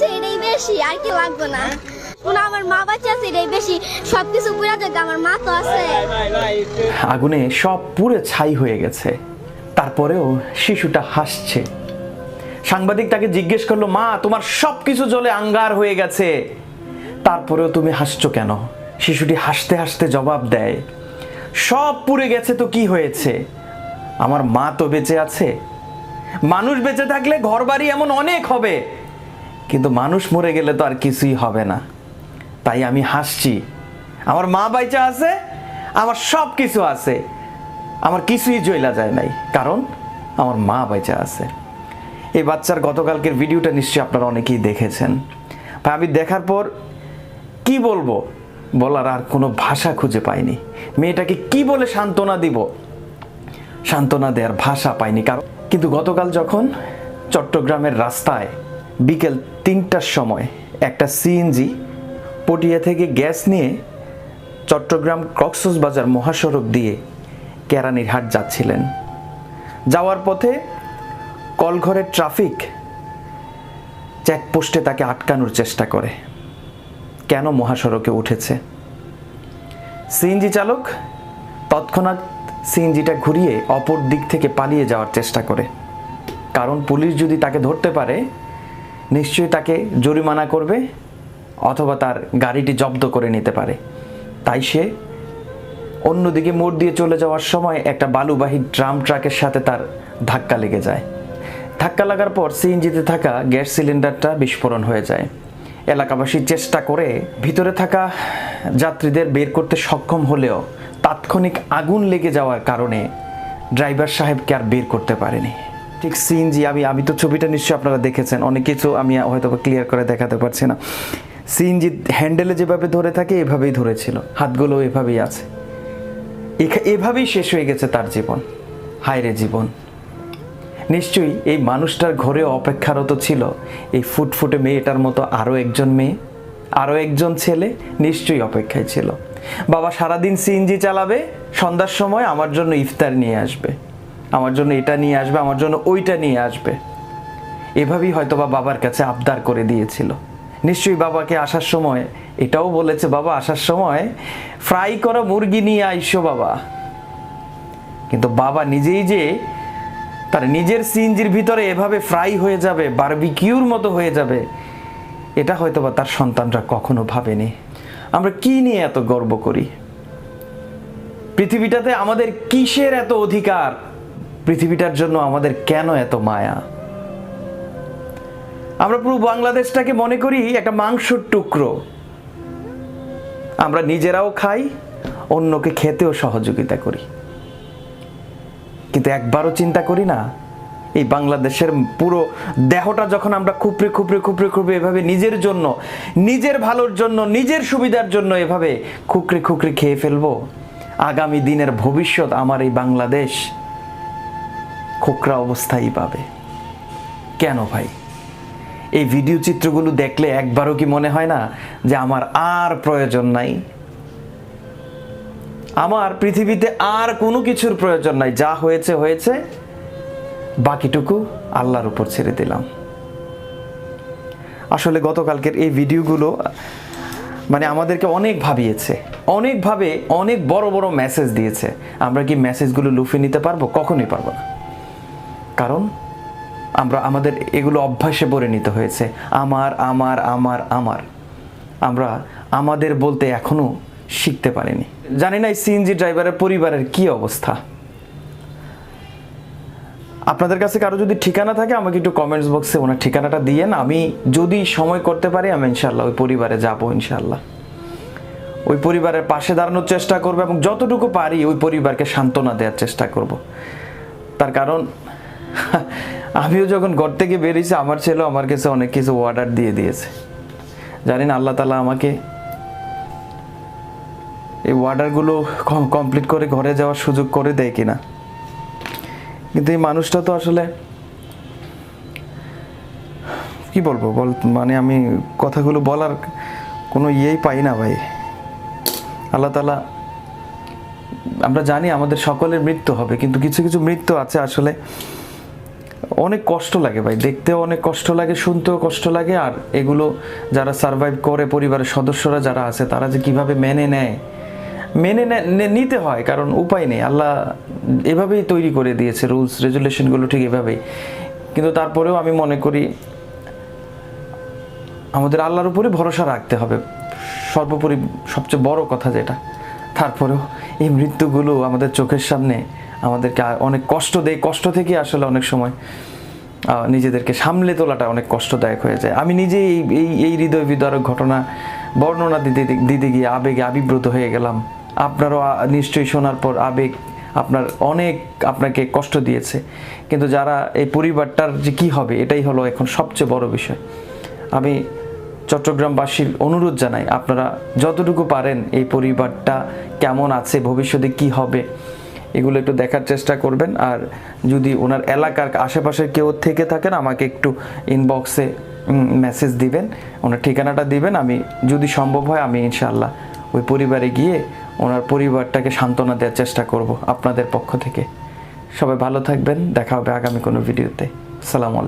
আছে এটাই বেশি, আর কি লাগবে না। আগুনে সব পুরো ছাই হয়ে গেছে। তারপরেও শিশুটা হাসছে। সাংবাদিক তাকে জিজ্ঞেস করল, মা, তোমার সব কিছু জলে আঙ্গার হয়ে গেছে। তারপরেও তুমি হাসছো কেন? শিশুটি হাসতে হাসতে জবাব দেয়, সব পুড়ে গেছে তো কি হয়েছে? আমার মা তো বেঁচে আছে। মানুষ বেঁচে থাকলে ঘরবাড়ি এমন অনেক হবে। কিন্তু মানুষ মরে গেলে তো আর কিছুই হবে না। তাই আমি হাসছি। আমার মা বাইচা আছে, আমার সব কিছু আছে। আমার কিছুই জইলা যায় নাই, কারণ আমার মা বাইচা আছে। এই বাচ্চার গতকালকের ভিডিওটা নিশ্চয়ই আপনারা অনেকেই দেখেছেন। ভাই, আমি দেখার পর কি বলব? বলার আর কোনো ভাষা খুঁজে পাইনি। মেয়েটাকে কি বলে সান্ত্বনা দিব? সান্ত্বনা দেওয়ার ভাষা পাইনি, কারণ কিন্তু গতকাল যখন চট্টগ্রামের রাস্তায় বিকেল তিনটার সময় একটা সিএনজি পটিয়া থেকে গ্যাস নিয়ে চট্টগ্রাম কক্সবাজার মহাসড়ক দিয়ে কেরানির হাট যাচ্ছিলেন। যাওয়ার পথে কলঘরের ট্রাফিক চেকপোস্টে তাকে আটকানোর চেষ্টা করে। কেন মহাসড়কে উঠেছে? সিএনজি চালক তৎক্ষণাৎ সিএনজিটা ঘুরিয়ে অপর দিক থেকে পালিয়ে যাওয়ার চেষ্টা করে। কারণ পুলিশ যদি তাকে ধরতে পারে নিশ্চয়ই তাকে জরিমানা করবে অথবা তার গাড়িটি জব্দ করে নিতে পারে। তাই সে অন্যদিকে মোড় দিয়ে চলে যাওয়ার সময় একটা বালুবাহী ড্রাম ট্রাকের সাথে তার ধাক্কা লেগে যায়। ধাক্কা লাগার পর সিএনজিতে থাকা গ্যাস সিলিন্ডারটা বিস্ফোরণ হয়ে যায়। এলাকাবাসী চেষ্টা করে ভিতরে থাকা যাত্রীদের বের করতে সক্ষম হলেও তাৎক্ষণিক আগুন লেগে যাওয়ার কারণে ড্রাইভার সাহেবকে আর বের করতে পারেনি। ঠিক সিএনজি, আমি আমি তো ছবিটা নিশ্চয়ই আপনারা দেখেছেন। অনেক কিছু আমি হয়তো ক্লিয়ার করে দেখাতে পারছি না। সিএনজি হ্যান্ডেলে যেভাবে ধরে থাকে, এভাবেই ধরেছিল। হাতগুলো এভাবেই আছে। এভাবেই শেষ হয়ে গেছে তার জীবন। হায়রে জীবন। নিশ্চয়ই এই মানুষটার ঘরে অপেক্ষারত ছিল এই ফুটফুটে মেয়েটার মতো আরও একজন মেয়ে আরও একজন ছেলে নিশ্চয়ই অপেক্ষায় ছিল। বাবা সারাদিন সিএনজি চালাবে, সন্ধ্যার সময় আমার জন্য ইফতার নিয়ে আসবে। আমার জন্য এটা নিয়ে আসবে, আমার জন্য ওইটা নিয়ে আসবে। এভাবেই হয়তো বা বাবার কাছে আবদার করে দিয়েছিল। নিশ্চয়ই বাবাকে আসার সময়, এটাও বলেছে বাবা, আসার সময়, ফ্রাই করা, মুরগি নিয়ে আইসো বাবা। কিন্তু বাবা নিজেই যে তার নিজের সিনজির ভিতরে এভাবে ফ্রাই হয়ে যাবে, বারবিকিউর মতো হয়ে যাবে, এটা হয়তো বা তার সন্তানরা কখনো ভাবেনি। আমরা কি নিয়ে এত গর্ব করি? পৃথিবীটাতে আমাদের কিসের এত অধিকার? পৃথিবীটার জন্য আমাদের কেন এত মায়া? আমরা পুরো বাংলাদেশটাকে মনে করি একটা মাংসর টুকরো। আমরা নিজেরাও খাই, অন্যকে খেতেও সহযোগিতা করি। কিন্তু একবারও চিন্তা করি না, এই বাংলাদেশের পুরো দেহটা যখন আমরা খুপড়ে খুপড়ে খুপড়ে খুপড়ে এভাবে নিজের জন্য, নিজের ভালোর জন্য, নিজের সুবিধার জন্য এভাবে খুকরে খুকরে খেয়ে ফেলব, আগামী দিনের ভবিষ্যৎ আমার এই বাংলাদেশ। খোকরা অবস্থায় পাবে। কেন ভাই? এই ভিডিও চিত্রগুলো দেখলে একবারও কি মনে হয় না যে আমার আর প্রয়োজন নাই? আমার পৃথিবীতে আর কোনো কিছুর প্রয়োজন নাই। যা হয়েছে হয়েছে। বাকিটুকু আল্লাহর উপর ছেড়ে দিলাম। আসলে গতকালকের এই ভিডিওগুলো মানে আমাদেরকে অনেক ভাবিয়েছে। অনেকভাবে অনেক বড় বড় মেসেজ দিয়েছে। আমরা কি মেসেজগুলো লুফে নিতে পারব? কখনোই পারব না। কারণ আমরা আমাদের এগুলো অভ্যাসে পড়ে নিতে হয়েছে। আমার আমার আমার আমার। আমরা আমাদের বলতে এখনও শিখতে পারিনি। জানি না এই সিএনজি ড্রাইভারের পরিবারের কি অবস্থা। আপনাদের কাছে কারও যদি ঠিকানা থাকে, আমাকে একটু কমেন্টস বক্সে ওনার ঠিকানাটা দিয়েন। আমি যদি সময় করতে পারি, আমি ইনশাল্লাহ ওই পরিবারে যাব ইনশাল্লাহ ওই পরিবারের পাশে দাঁড়ানোর চেষ্টা করব এবং যতটুকু পারি ওই পরিবারকে সান্ত্বনা দেওয়ার চেষ্টা করব। তার কারণ আমিও যখন ঘর থেকে বেরিয়েছি, আমার ছেলেও আমার কাছে অনেক কিছু অর্ডার দিয়ে দিয়েছে। জানি না আল্লাহ তালা আমাকে এই অর্ডারগুলো কমপ্লিট করে ঘরে যাওয়ার সুযোগ করে দেয় কিনা। কিন্তু এই মানুষটা তো আসলে কি বলব? বল মানে আমি কথাগুলো বলার কোনো ইয়েই পাই না ভাই। আল্লাহ তালা আমরা জানি আমাদের সকলের মৃত্যু হবে, কিন্তু কিছু কিছু মৃত্যু আছে আসলে। অনেক কষ্ট লাগে ভাই, দেখতেও অনেক কষ্ট লাগে, শুনতেও কষ্ট লাগে। আর এগুলো যারা সারভাইভ করে, পরিবারের সদস্যরা যারা আছে, তারা যে কীভাবে মেনে নেয়, মেনে নিতে হয়, কারণ উপায় নেই। আল্লাহ এভাবেই তৈরি করে দিয়েছে রুলস রেজুলেশনগুলো ঠিক এভাবেই। কিন্তু তারপরেও আমি মনে করি, আমাদের আল্লাহর উপরে ভরসা রাখতে হবে। সর্বোপরি সবচেয়ে বড় কথা যেটা, তারপরেও এই মৃত্যুগুলো আমাদের চোখের সামনে আমাদেরকে অনেক কষ্ট দেয়। কষ্ট থেকে আসলে অনেক সময় নিজেদেরকে সামলে তোলাটা অনেক কষ্টদায়ক হয়ে যায়। আমি নিজেই এই এই এই হৃদয় বিদারক ঘটনা, বর্ণনা দিতে দিতে গিয়ে আবেগে আবিব্রত হয়ে গেলাম। আপনারও নিশ্চয়ই শোনার পর আবেগ আপনার অনেক আপনাকে কষ্ট দিয়েছে। কিন্তু যারা এই পরিবারটার যে কী হবে, এটাই হলো এখন সবচেয়ে বড় বিষয়। আমি চট্টগ্রামবাসীর অনুরোধ জানাই, আপনারা যতটুকু পারেন এই পরিবারটা কেমন আছে, ভবিষ্যতে কি হবে এগুলো একটু দেখার চেষ্টা করবেন। আর যদি ওনার এলাকার আশেপাশে কেউ থেকে থাকেন, আমাকে একটু ইনবক্সে মেসেজ দিবেন। ওনার ঠিকানাটা দিবেন। আমি, যদি সম্ভব হয়, আমি ইনশাল্লাহ ওই পরিবারে গিয়ে ওনার পরিবারটাকে সান্ত্বনা দেওয়ার চেষ্টা করব আপনাদের পক্ষ থেকে। সবাই ভালো থাকবেন। দেখা হবে আগামী কোনো ভিডিওতে। আসসালামু